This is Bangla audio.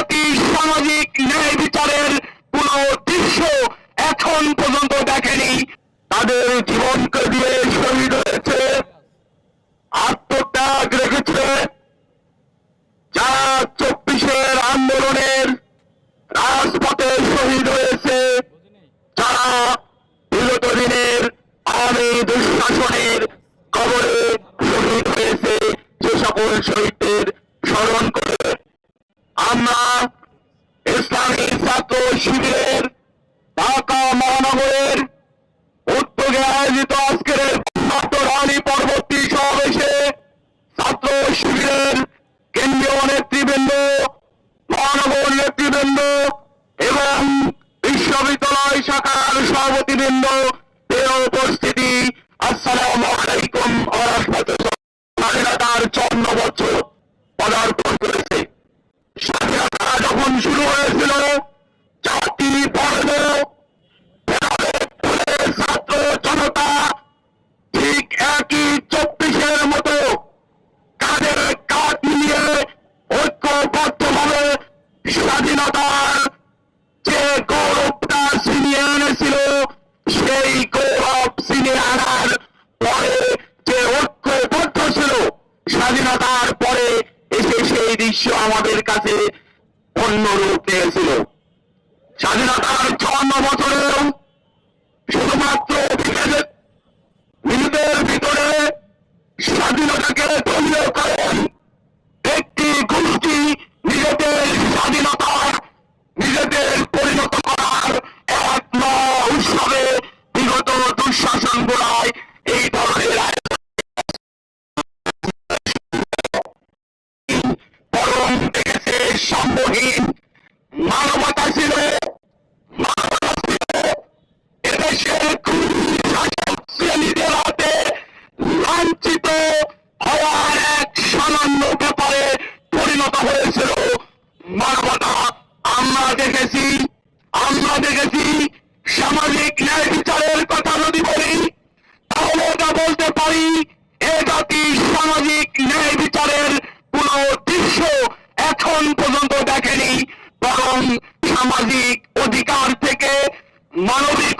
জাতি, সামাজিক ন্যায় বিচারের কোন দৃশ্য এখন পর্যন্ত দেখেনি। তাদের জীবনকে দিয়ে শহীদ হয়েছে, আত্মত্যাগ রেখেছে। যারা চব্বিশের আন্দোলনের রাজপথে শহীদ হয়েছে, যারা বিগত দিনের আওয়ামী দুঃশাসনের কবরে শহীদ হয়েছে। যে সকল শহীদদের স্মরণ আমরা ইসলামী ছাত্র শিবিরের ঢাকা মহানগরের উদ্যোগে আয়োজিত আজকের রানী পরবর্তী সমাবেশে ছাত্র শিবিরের কেন্দ্রীয় নেতৃবৃন্দ, মহানগর নেতৃবৃন্দ এবং বিশ্ববিদ্যালয় শাখার সভাপতিবৃন্দ উপস্থিতি। আসসালামু আলাইকুম। স্বাধীনতার চন্ন বছর পদার্পণ শুরু হয়েছিল। জাতি ছাত্র জনতা ঠিক একই চব্বিশের মতো কাঁধে কাঁধ মিলিয়ে ঐক্যবদ্ধভাবে স্বাধীনতার যে গৌরবটা ছিনিয়ে এনেছিল, সেই গৌরব ছিনিয়ে আনার পরে যে ঐক্যবদ্ধ ছিল, স্বাধীনতার পরে এসে সেই দৃশ্য আমাদের কাছে অন্য রূপ নিয়েছিল স্বাধীনতার চুয়ান্ন বছরেও শুধুমাত্র মিনিটের ভিতরে স্বাধীনতাকে দলীয় করেন একটি গোষ্ঠী নিজেদের স্বাধীনতা, নিজেদের পরিণত করার এক মহা উৎসবে বিগত দুঃশাসন গোড়ায় সম্মহীন মানবতা ছিল মানবতা ছিল। হওয়ার এক সামান্য ব্যাপারে পরিণত হয়েছিল মানবতা। আমরা দেখেছি আমরা দেখেছি সামাজিক ন্যায় বিচারের কথা যদি বলি, তাহলে বলতে পারি এখন পর্যন্ত দেখেনি বরং সামাজিক অধিকার থেকে মানবিক